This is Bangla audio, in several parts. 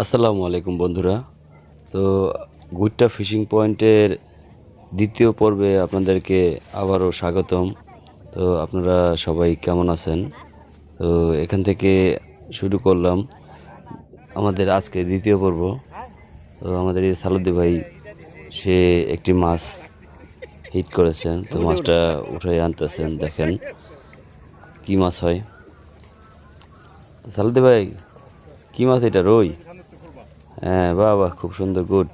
আসসালামু আলাইকুম বন্ধুরা। তো গুইট্টা ফিশিং পয়েন্টের দ্বিতীয় পর্বে আপনাদেরকে আবারও স্বাগতম। তো আপনারা সবাই কেমন আছেন? তো এখান থেকে শুরু করলাম আমাদের আজকে দ্বিতীয় পর্ব। তো আমাদের এই সালুদ্দি ভাই, সে একটি মাছ হিট করেছেন। তো মাছটা উঠে আনতেছেন, দেখেন কি মাছ হয়। তো সালুদ্দি ভাই, কি মাছ এটা? রই? হ্যাঁ বাহ বাহ খুব সুন্দর গুড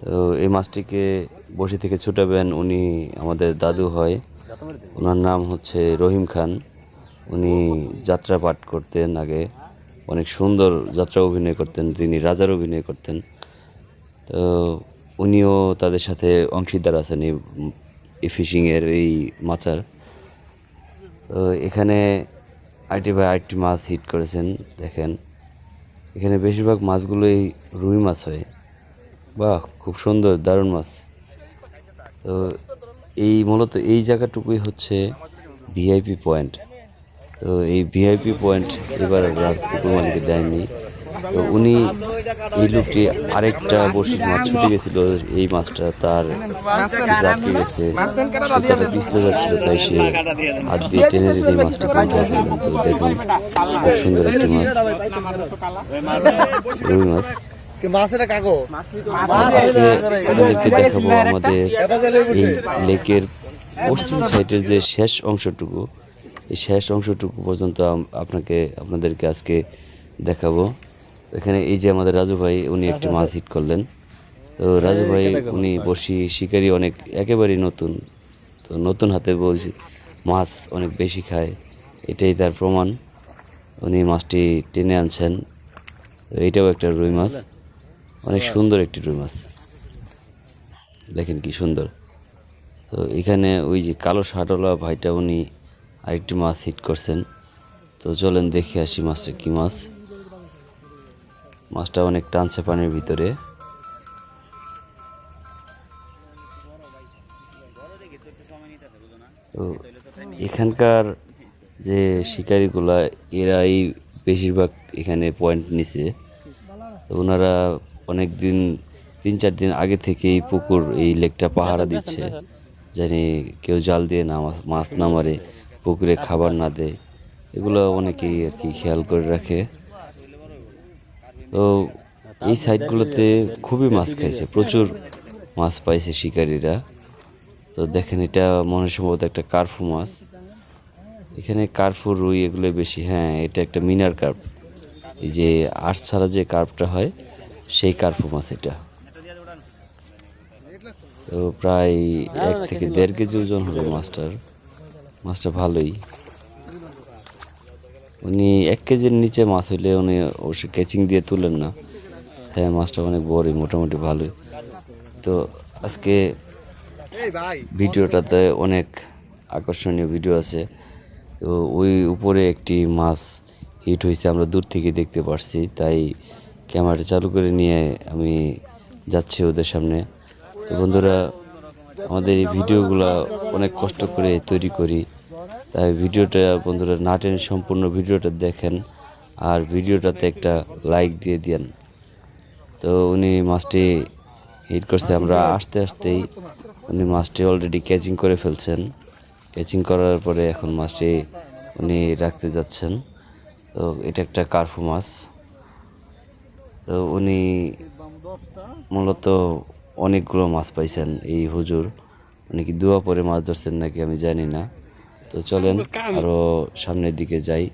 তো এই মাছটিকে বসি থেকে ছুটাবেন, উনি আমাদের দাদু হয়। ওনার নাম হচ্ছে রহিম খান। উনি যাত্রা পাঠ করতেন আগে। অনেক সুন্দর যাত্রা অভিনয় করতেন, তিনি রাজার অভিনয় করতেন। তো উনিও তাদের সাথে অংশীদার আছেন এই ফিশিংয়ের এই মাচার। তো এখানে আরেকটি বাই আরেকটি মাছ হিট করেছেন, দেখেন। এখানে বেশিরভাগ মাছগুলোই রুই মাছ হয়। বাহ, খুব সুন্দর, দারুণ মাছ। তো এই মূলত এই জায়গাটুকুই হচ্ছে ভিআইপি পয়েন্ট। তো এই ভিআইপি পয়েন্ট এবার আর পুকুর মালিকে দেয়নি তো উনি এই লোকটি আরেকটা বসির মাছ ছুটে গেছিল। এই মাছটা তার রাখতে গেছে। সেটা পিছলে যাচ্ছিল তাই সে হাত দিয়ে টেনে টেনে এই মাছটা ফেললেন তো দেখুন খুব সুন্দর একটি মাছ। রুই মাছ। মাছের কাগো আজকে আপনাদেরকে দেখাবো আমাদের এই লেকের পশ্চিম সাইডের যে শেষ অংশটুকু। এই শেষ অংশটুকু পর্যন্ত আপনাকে আপনাদেরকে আজকে দেখাবো। এখানে এই যে আমাদের রাজু ভাই উনি একটি মাছ হিট করলেন। তো রাজু ভাই উনি বসি শিকারি অনেক একেবারেই নতুন। তো নতুন হাতে বলছি মাছ অনেক বেশি খায় এটাই তার প্রমাণ। উনি মাছটি টেনে আনছেন। তো এইটাও একটা রুই মাছ। অনেক সুন্দর একটি রুই মাছ। দেখেন কি সুন্দর। তো এখানে ওই যে কালো শাটলা ভাইটা উনি আরেকটি মাছ হিট করছেন। তো চলেন দেখে আসি মাছটা কী মাছ। মাছটা অনেক টানছে পানির ভিতরে। তো এখানকার যে শিকারিগুলা, এরাই বেশিরভাগ এখানে পয়েন্ট নিছে। তো ওনারা অনেক দিন তিন চার দিন আগে থেকেই পুকুর, এই লেকটা পাহারা দিচ্ছে। জানি কেউ জাল দিয়ে না মাছ- মাছ না মারে, পুকুরে খাবার না দেয়। এগুলো অনেকেই আর কি খেয়াল করে রাখে। তো এই সাইডগুলোতে খুবই মাছ খাইছে, প্রচুর মাছ পাইছে শিকারীরা। তো দেখেন, এটা মনে সম্ভবত একটা কার্ফু মাছ। এখানে কার্ফু রুই এগুলো বেশি হ্যাঁ এটা একটা মিনার কার্প। এই যে আর্স ছাড়া যে কার্পটা হয়, সেই কার্ফু মাছ এটা। তো প্রায় এক থেকে দেড় কেজি ওজন হবে মাছটার। মাছটা ভালোই। উনি এক কেজির নিচে মাছ হইলে উনি অবশ্যই ক্যাচিং দিয়ে তুলেন না। হ্যাঁ মাছটা অনেক বড়ই মোটামুটি ভালোই। তো আজকে ভিডিওটাতে অনেক আকর্ষণীয় ভিডিও আছে। তো ওই উপরে একটি মাছ হিট হয়েছে আমরা দূর থেকে দেখতে পারছি। তাই ক্যামেরাটা চালু করে নিয়ে আমি যাচ্ছি ওদের সামনে। তো বন্ধুরা, আমাদের এই ভিডিওগুলো অনেক কষ্ট করে তৈরি করি। তাই ভিডিওটা বন্ধুরা না টেনে সম্পূর্ণ ভিডিওটা দেখেন আর ভিডিওটাতে একটা লাইক দিয়ে দেন তো উনি মাছটি হিট করছে, আমরা আসতে আসতেই উনি মাছটি অলরেডি ক্যাচিং করে ফেলছেন। ক্যাচিং করার পরে এখন মাছটি উনি রাখতে যাচ্ছেন। তো এটা একটা কার্ফু মাছ। তো উনি মূলত অনেকগুলো মাছ পাইছেন এই হুজুর। উনি কি দুয়া পরে মাছ ধরছেন নাকি আমি জানি না। তো চলেন আরও সামনের দিকে যাই।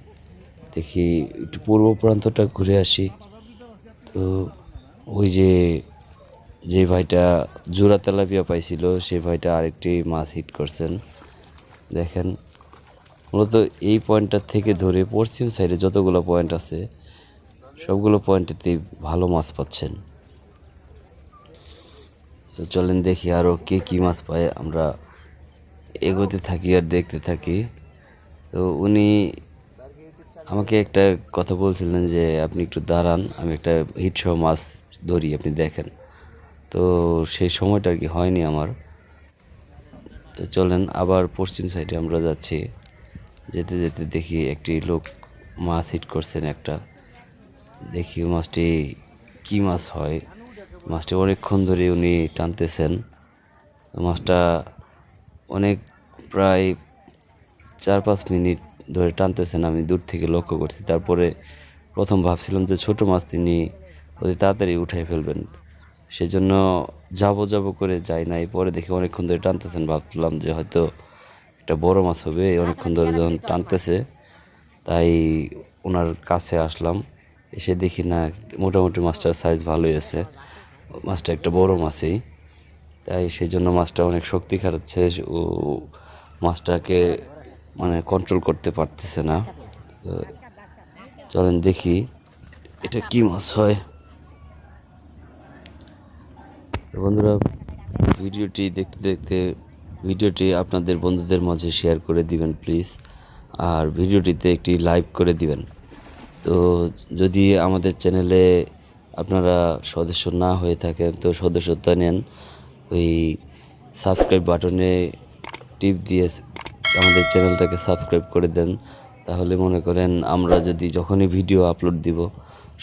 দেখি একটু পূর্ব প্রান্তটা ঘুরে আসি। তো ওই যে যে ভাইটা জোড়া তেলাপিয়া পাইছিল সেই ভাইটা আরেকটি মাছ হিট করছেন। দেখেন মূলত এই পয়েন্টটার থেকে ধরে পশ্চিম সাইডে যতগুলো পয়েন্ট আছে সবগুলো পয়েন্টেতেই ভালো মাছ পাচ্ছেন। তো চলেন দেখি আরও কে কী মাছ পায় আমরা এগোতে থাকি আর দেখতে থাকি। তো উনি আমাকে একটা কথা বলছিলেন যে, আপনি একটু দাঁড়ান, আমি একটা হিট সহ মাছ ধরি, আপনি দেখেন। তো সেই সময়টা আর কি হয়নি আমার। তো চলেন, আবার পশ্চিম সাইডে আমরা যাচ্ছি। যেতে যেতে দেখি একটি লোক মাছ হিট করছেন একটা। দেখি মাছটি কি মাছ হয়? মাছটি অনেকক্ষণ ধরে উনি টানতেছেন। মাছটা অনেক প্রায় চার পাঁচ মিনিট ধরে টানতেছেন, আমি দূর থেকে লক্ষ্য করছি। তারপরে প্রথম ভাবছিলাম যে ছোট মাছ তিনি অতি তাড়াতাড়ি উঠাই ফেলবেন। সেজন্য যাব যাব করে যাই নাই। পরে দেখি অনেকক্ষণ ধরে টানতেছেন, ভাবলাম যে হয়তো একটা বড় মাছ হবে। অনেকক্ষণ ধরে যখন টানতেছে, তাই ওনার কাছে আসলাম। এসে দেখি না, মোটামুটি মাছটার সাইজ ভালোই আছে। মাছটা একটা বড় মাছই। তাই সেই জন্য মাছটা অনেক শক্তি খাটাচ্ছে ও মাছটাকে মানে কন্ট্রোল করতে পারতেছে না। তো চলেন দেখি এটা কি মাছ হয়। বন্ধুরা, ভিডিওটি দেখতে দেখতে, ভিডিওটি আপনাদের বন্ধুদের মাঝে শেয়ার করে দিবেন প্লিজ আর ভিডিওটিতে একটি লাইক করে দিবেন। তো যদি আমাদের চ্যানেলে আপনারা সদস্য না হয়ে থাকেন, তো সদস্যতা নেন। ওই সাবস্ক্রাইব বাটনে টিপ দিয়ে আমাদের চ্যানেলটাকে সাবস্ক্রাইব করে দেন। তাহলে মনে করেন আমরা যদি যখনই ভিডিও আপলোড দিব,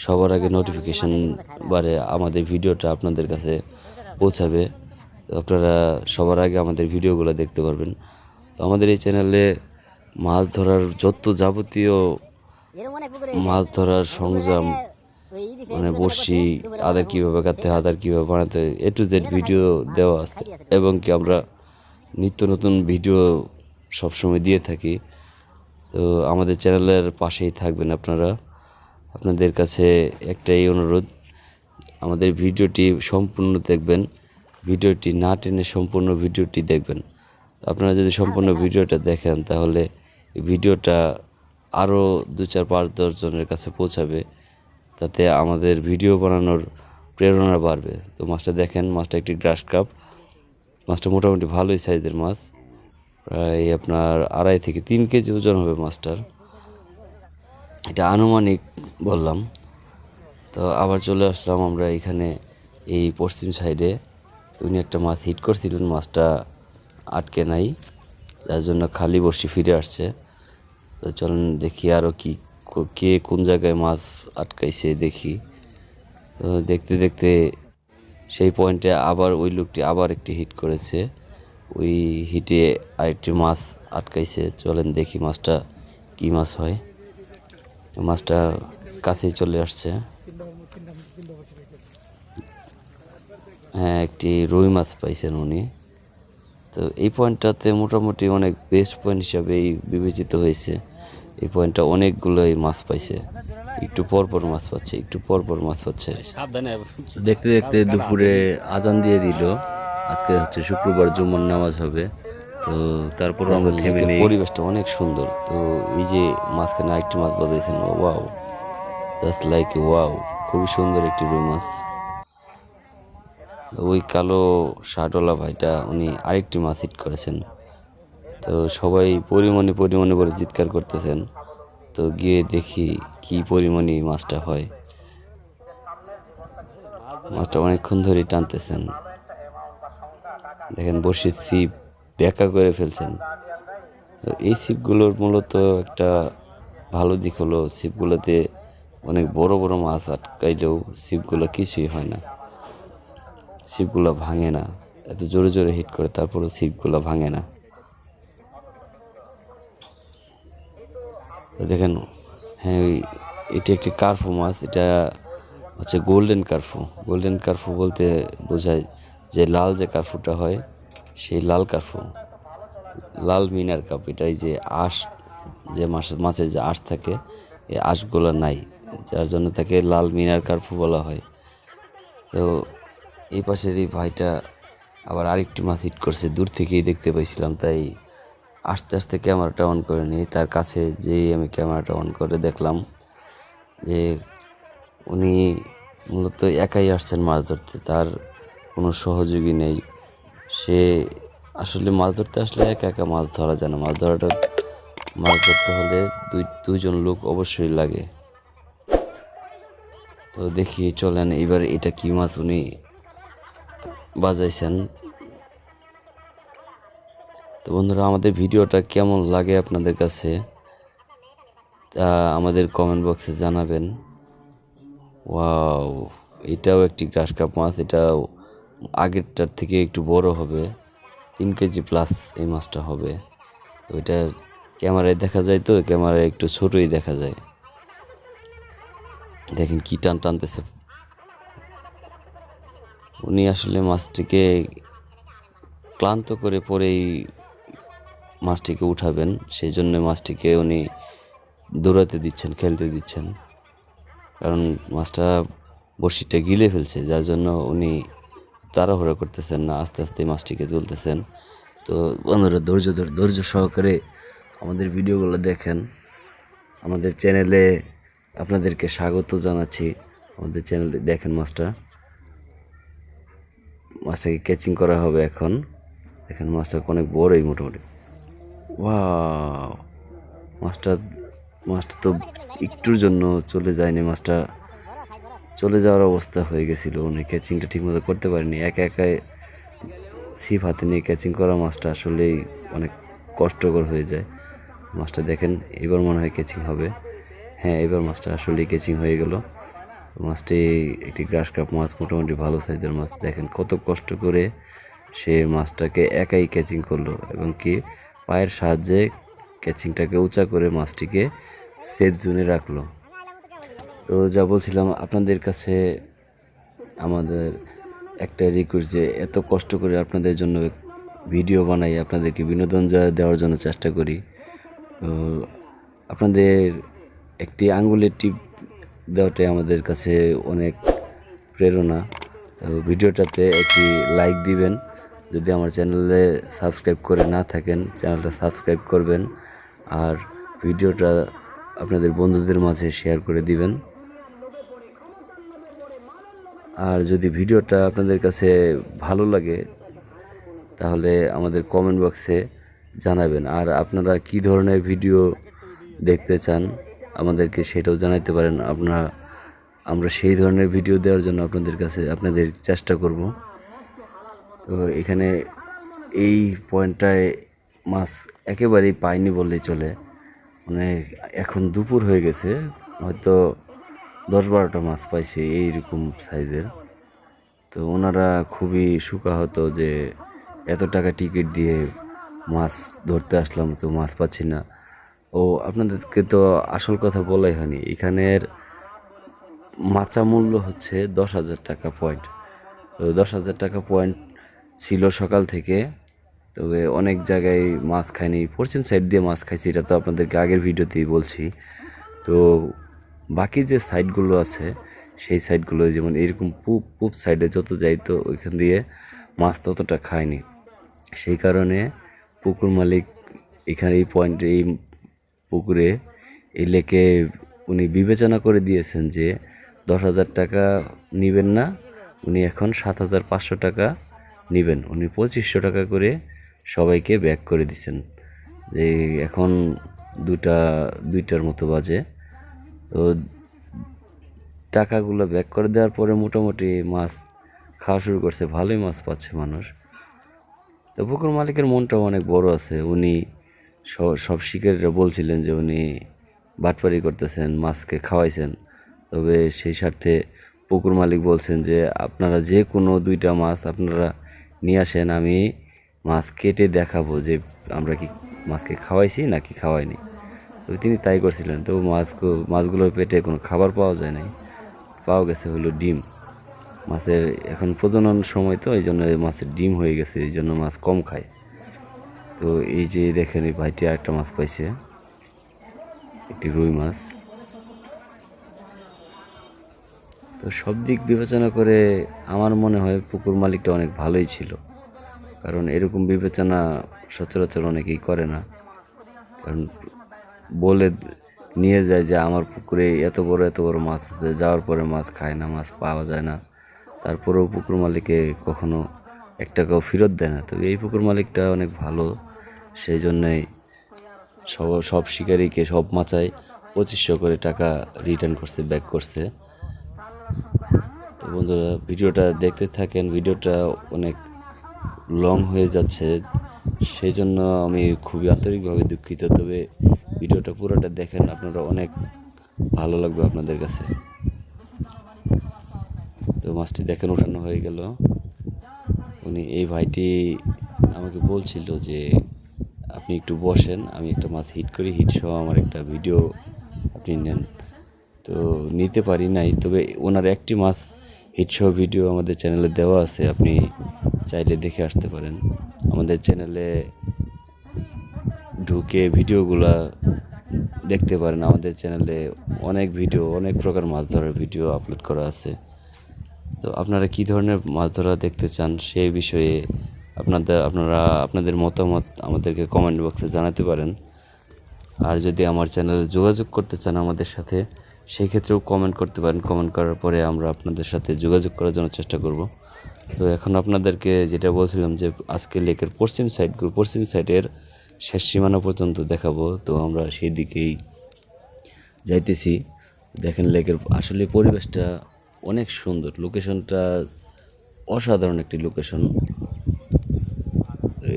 সবার আগে নোটিফিকেশন বারে আমাদের ভিডিওটা আপনাদের কাছে পৌঁছাবে। তো আপনারা সবার আগে আমাদের ভিডিওগুলো দেখতে পারবেন। তো আমাদের এই চ্যানেলে মাছ ধরার যত যাবতীয় মাছ ধরার সরঞ্জাম মানে বড়শি, আদার কীভাবে কাটতে হয়, আদার কীভাবে বানাতে এ টু জেড ভিডিও দেওয়া আছে। এবং কি আমরা নিত্য নতুন ভিডিও সবসময় দিয়ে থাকি। তো আমাদের চ্যানেলের পাশেই থাকবেন আপনারা। আপনাদের কাছে একটাই অনুরোধ, আমাদের ভিডিওটি সম্পূর্ণ দেখবেন। ভিডিওটি না টেনে সম্পূর্ণ ভিডিওটি দেখবেন। আপনারা যদি সম্পূর্ণ ভিডিওটা দেখেন, তাহলে ভিডিওটা আরও দু চার পাঁচ দশজনের কাছে পৌঁছাবে। তাতে আমাদের ভিডিও বানানোর প্রেরণা বাড়বে। তো মাছটা দেখেন, মাছটা একটি গ্রাস কাপ। মাছটা মোটামুটি ভালোই সাইজের মাছ। প্রায় আপনার আড়াই থেকে তিন কেজি ওজন হবে মাছটার। এটা আনুমানিক বললাম। তো আবার চলে আসলাম আমরা এখানে এই পশ্চিম সাইডে। তো উনি একটা মাছ হিট করছিলেন, মাছটা আটকে নাই। যার জন্য খালি বসি ফিরে আসছে। তো চলেন দেখি আরও কি কো- কোন জায়গায় মাছ আটকাইছে দেখি। দেখতে দেখতে সেই পয়েন্টে আবার ওই লোকটি আবার একটি হিট করেছে। ওই হিটে আরেকটি মাছ আটকাইছে। চলেন দেখি মাছটা কি মাছ হয়। মাছটা কাছেই চলে আসছে। হ্যাঁ একটি রুই মাছ পাইছেন উনি। তো এই পয়েন্টটাতে মোটামুটি অনেক বেস্ট পয়েন্ট হিসাবেই বিবেচিত হয়েছে। এই পয়েন্টটা অনেকগুলোই মাছ পাইছে। একটু পর পর মাছ পাচ্ছে একটু পর পর মাছ পাচ্ছে। দেখতে দেখতে দুপুরে আজান দিয়ে দিল। আজকে হচ্ছে শুক্রবার জুম্মার নামাজ হবে। তো তারপর নেই। পরিবেশটা অনেক সুন্দর। তো এই যে মাঝখানে আরেকটি মাছ বাজাইছেন ওয়াও। জাস্ট লাইক ওয়াও খুবই সুন্দর একটি রুই মাছ। ওই কালো শার্টওয়ালা ভাইটা উনি আরেকটি মাছ হিট করেছেন। তো সবাই পরিমণি পরিমণি বলে চিৎকার করতেছেন। তো গিয়ে দেখি কি পরিমণি মাছটা হয়। মাছটা অনেকক্ষণ ধরেই টানতেছেন। দেখেন বসে ছিপ ব্যাকা করে ফেলছেন। এই ছিপগুলোর মূলত একটা ভালো দিক হলো ছিপগুলোতে অনেক বড় বড় মাছ আটকাইলেও ছিপগুলো কিছুই হয় না। ছিপগুলো ভাঙে না। এত জোরে জোরে হিট করে তারপরেও ছিপগুলো ভাঙে না। দেখেন হ্যাঁ এটি একটি কার্ফু মাছ, এটা হচ্ছে গোল্ডেন কার্ফু। গোল্ডেন কার্ফু বলতে বোঝায় যে লাল যে কার্ফুটা হয়, সেই লাল কার্ফু। লাল মিনার কাপ, এটাই যে আঁশ, যে মাছ, মাছের যে আঁশ থাকে, এই আঁশগুলো নাই, যার জন্য তাকে লাল মিনার কার্ফু বলা হয়। তো এই পাশের এই ভাইটা আবার আরেকটি মাছ হিট করছে, দূর থেকেই দেখতে পাইছিলাম, তাই আস্তে আস্তে ক্যামেরাটা অন করে নিই। তার কাছে যেই আমি ক্যামেরাটা অন করে দেখলাম যে উনি মূলত একাই আসছেন মাছ ধরতে, তার কোনো সহযোগী নেই। সে আসলে মাছ ধরতে আসলে একা একা মাছ ধরা যায় না। মাছ ধরাটা, মাছ ধরতে হলে দুই, দুইজন লোক অবশ্যই লাগে। তো দেখি চলেন, এবার এটা কি মাছ উনি বাজাইছেন। তো বন্ধুরা, আমাদের ভিডিওটা কেমন লাগে আপনাদের কাছে, তা আমাদের কমেন্ট বক্সে জানাবেন। ওয়াও এটাও একটি গ্রাস কাপ মাছ, এটাও আগেরটার থেকে একটু বড় হবে, তিন কেজি প্লাস এই মাছটা হবে। ওইটা ক্যামেরায় দেখা যায় তো, ক্যামেরায় একটু ছোটই দেখা যায়। দেখেন কি টান টানতেছে। উনি আসলে মাছটিকে ক্লান্ত করে পরেই মাছটিকে উঠাবেন, সেই জন্য মাছটিকে উনি দৌড়াতে দিচ্ছেন, খেলতে দিচ্ছেন। কারণ মাছটা বড়শিটা গিলে ফেলছে, যার জন্য উনি তাড়াহুড়া করতেছেন না, আস্তে আস্তে মাছটিকে তুলতেছেন। তো বন্ধুরা, ধৈর্য ধর- ধৈর্য সহকারে আমাদের ভিডিওগুলো দেখেন। আমাদের চ্যানেলে আপনাদেরকে স্বাগত জানাচ্ছি। আমাদের চ্যানেলে দেখেন মাছটা। মাছটাকে ক্যাচিং করা হবে এখন। দেখেন মাছটা অনেক বড়ই মোটামুটি। ওয়াও মাছটা মাছটা তো একটুর জন্য চলে যায়নি মাছটা চলে যাওয়ার অবস্থা হয়ে গেছিল, উনি ক্যাচিংটা ঠিকমতো করতে পারেনি। একা একাই ছিপ হাতে নিয়ে ক্যাচিং করা মাছটা আসলেই অনেক কষ্টকর হয়ে যায়। মাছটা দেখেন, এবার মনে হয় ক্যাচিং হবে। হ্যাঁ এবার মাছটা আসলেই ক্যাচিং হয়ে গেল। মাছটি একটি গ্রাস কাপ মাছ, মোটামুটি ভালো সাইজের মাছ। দেখেন কত কষ্ট করে সে মাছটাকে একাই ক্যাচিং করল। এবং কি পায়ের সাহায্যে ক্যাচিংটাকে উঁচা করে মাছটিকে সেফ জোনে রাখল। তো যা বলছিলাম, আপনাদের কাছে আমাদের একটা রিকোয়েস্ট যে এত কষ্ট করে আপনাদের জন্য ভিডিও বানাই, আপনাদেরকে বিনোদন দেওয়ার জন্য চেষ্টা করি। তো আপনাদের একটি আঙ্গুলের টিপ দেওয়াটাই আমাদের কাছে অনেক প্রেরণা। তো ভিডিওটাতে একটি লাইক দিবেন। যদি আমার চ্যানেলে সাবস্ক্রাইব করে না থাকেন, চ্যানেলটা সাবস্ক্রাইব করবেন আর ভিডিওটা আপনাদের বন্ধুদের মাঝে শেয়ার করে দিবেন। আর যদি ভিডিওটা আপনাদের কাছে ভালো লাগে, তাহলে আমাদের কমেন্ট বক্সে জানাবেন। আর আপনারা কি ধরনের ভিডিও দেখতে চান আমাদেরকে সেটাও জানাতে পারেন। আপনারা, আমরা সেই ধরনের ভিডিও দেওয়ার জন্য আপনাদের কাছে, আপনাদের চেষ্টা করব। তো এখানে এই পয়েন্টটায় মাছ একেবারেই পাইনি বললেই চলে। মানে এখন দুপুর হয়ে গেছে, হয়তো দশ বারোটা মাছ পাইছে এইরকম সাইজের। তো ওনারা খুবই সুকাহত যে এত টাকা টিকিট দিয়ে মাছ ধরতে আসলাম, তো মাছ পাচ্ছি না। ও, আপনাদেরকে তো আসল কথা বলাই হয়নি, এখানের মাচা মূল্য হচ্ছে দশ হাজার টাকা পয়েন্ট। তো দশ হাজার টাকা পয়েন্ট ছিল সকাল থেকে, তবে অনেক জায়গায় মাছ খাইনি। পশ্চিম সাইড দিয়ে মাছ খাইছি, এটা তো আপনাদেরকে আগের ভিডিওতেই বলছি। তো বাকি যে সাইডগুলো আছে, সেই সাইডগুলো যেমন এরকম পূব পূব সাইডে যত যাই, তো ওইখান দিয়ে মাছ ততটা খায়নি সেই কারণে পুকুর মালিক এখানে এই পয়েন্টে এই পুকুরে, এই লেকে উনি বিবেচনা করে দিয়েছেন যে দশ হাজার টাকা নেবেন না, উনি এখন সাত হাজার পাঁচশো টাকা নেবেন। উনি পঁচিশশো টাকা করে সবাইকে ব্যাক করে দিছেন। যে এখন দুটা, দুইটার মতো বাজে। তো টাকাগুলো ব্যাক করে দেওয়ার পরে মোটামুটি মাছ খাওয়া শুরু করছে। ভালোই মাছ পাচ্ছে মানুষ। তো পুকুর মালিকের মনটাও অনেক বড় আছে। উনি সব শিকারীরা বলছিলেন যে উনি বাটপারি করতেছেন, মাছকে খাওয়াইছেন। তবে সেই স্বার্থে পুকুর মালিক বলছেন যে, আপনারা যে কোনো দুইটা মাছ আপনারা নিয়ে আসেন, আমি মাছ কেটে দেখাবো যে, আমরা কি মাছকে খাওয়াইছি নাকি খাওয়াইনি। তো তিনি তাই করছিলেন। তো মাছ মাছগুলোর পেটে কোনো খাবার পাওয়া যায় নাই। পাওয়া গেছে হলো ডিম। মাছের এখন প্রজনন সময় তো এই জন্য মাছের ডিম হয়ে গেছে এই জন্য মাছ কম খায়। তো এই যে দেখেন এই ভাইটি একটা মাছ পাইছে। একটি রুই মাছ। তো সব দিক বিবেচনা করে আমার মনে হয় পুকুর মালিকটা অনেক ভালোই ছিল। কারণ এরকম বিবেচনা সচরাচর অনেকেই করে না। কারণ বলে নিয়ে যায় যে আমার পুকুরে এত বড় এত বড় মাছ আছে, যাওয়ার পরে মাছ খায় না, মাছ পাওয়া যায় না। তারপরেও পুকুর মালিকে কখনো এক টাকাও ফেরত দেয় না। তবে এই পুকুর মালিকটা অনেক ভালো। সেই জন্যই সব সব শিকারীকে সব মাচায় পঁচিশশো করে টাকা রিটার্ন করছে ব্যাক করছে। তো বন্ধুরা, ভিডিওটা দেখতে থাকেন, ভিডিওটা অনেক লং হয়ে যাচ্ছে। সেই জন্য আমি খুবই আন্তরিকভাবে দুঃখিত, তবে ভিডিওটা পুরোটা দেখেন, আপনারা অনেক ভালো লাগবে আপনাদের কাছে। তো মাছটি দেখেন, উঠানো হয়ে গেল। উনি, এই ভাইটি আমাকে বলছিল যে, আপনি একটু বসেন, আমি একটা মাছ হিট করি হিট সহ আমার একটা ভিডিও আপনি নেন। তো নিতে পারি নাই। তবে ওনার একটি মাছ হিট সহ ভিডিও আমাদের চ্যানেলে দেওয়া আছে, আপনি চাইলে দেখে আসতে পারেন। আমাদের চ্যানেলে ঢুকে ভিডিওগুলা দেখতে পারেন। আমাদের চ্যানেলে অনেক ভিডিও অনেক প্রকার মাছ ধরার ভিডিও আপলোড করা আছে। তো আপনারা কী ধরনের মাছ ধরা দেখতে চান সেই বিষয়ে আপনাদের, আপনারা, আপনাদের মতামত আমাদেরকে কমেন্ট বক্সে জানাতে পারেন। আর যদি আমার চ্যানেলে যোগাযোগ করতে চান আমাদের সাথে সেই ক্ষেত্রেও কমেন্ট করতে পারেন। কমেন্ট করার পরে আমরা আপনাদের সাথে যোগাযোগ করার জন্য চেষ্টা করব। তো এখন আপনাদেরকে যেটা বলছিলাম যে আজকে লেকের পশ্চিম সাইডগুলো পশ্চিম সাইডের শেষ সীমানা পর্যন্ত দেখাবো। তো আমরা সেই দিকেই যাইতেছি। দেখেন লেকের আসলে পরিবেশটা অনেক সুন্দর। লোকেশনটা অসাধারণ একটি লোকেশন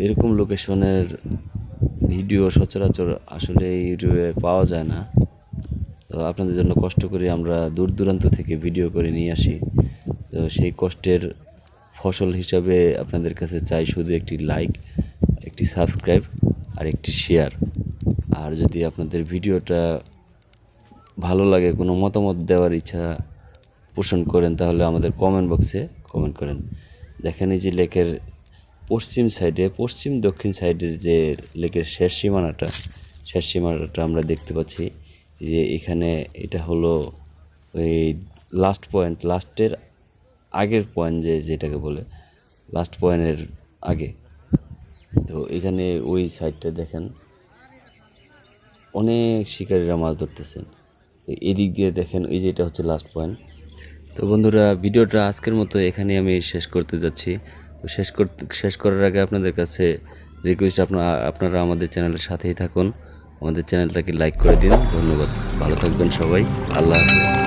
এরকম লোকেশনের ভিডিও সচরাচর আসলে ইউটিউবে পাওয়া যায় না। তো আপনাদের জন্য কষ্ট করে আমরা দূর দূরান্ত থেকে ভিডিও করে নিয়ে আসি। তো সেই কষ্টের ফসল হিসাবে আপনাদের কাছে চাই শুধু একটি লাইক একটি সাবস্ক্রাইব আর একটি শেয়ার আর যদি আপনাদের ভিডিওটা ভালো লাগে, কোনো মতামত দেওয়ার ইচ্ছা পোষণ করেন, তাহলে আমাদের কমেন্ট বক্সে কমেন্ট করেন। দেখেন যে লেকের পশ্চিম সাইডে পশ্চিম দক্ষিণ সাইডের যে লেকের শেষ সীমানাটা শেষ সীমানাটা আমরা দেখতে পাচ্ছি। যে এখানে এটা হলো ওই লাস্ট পয়েন্ট লাস্টের আগের পয়েন্ট যে যেটাকে বলে লাস্ট পয়েন্টের আগে। তো এখানে ওই সাইডটা দেখেন, অনেক শিকারীরা মাছ ধরতেছেন। এদিক দিয়ে দেখেন এই যে এটা হচ্ছে লাস্ট পয়েন্ট তো বন্ধুরা, ভিডিওটা আজকের মতো এখানে আমি শেষ করতে যাচ্ছি। তো শেষ করতে, শেষ করার আগে আপনাদের কাছে রিকোয়েস্ট আপনারা আপনারা আমাদের চ্যানেলের সাথেই থাকুন। আমাদের চ্যানেলটাকে লাইক করে দিন। ধন্যবাদ। ভালো থাকবেন সবাই। আল্লাহ হাফেজ।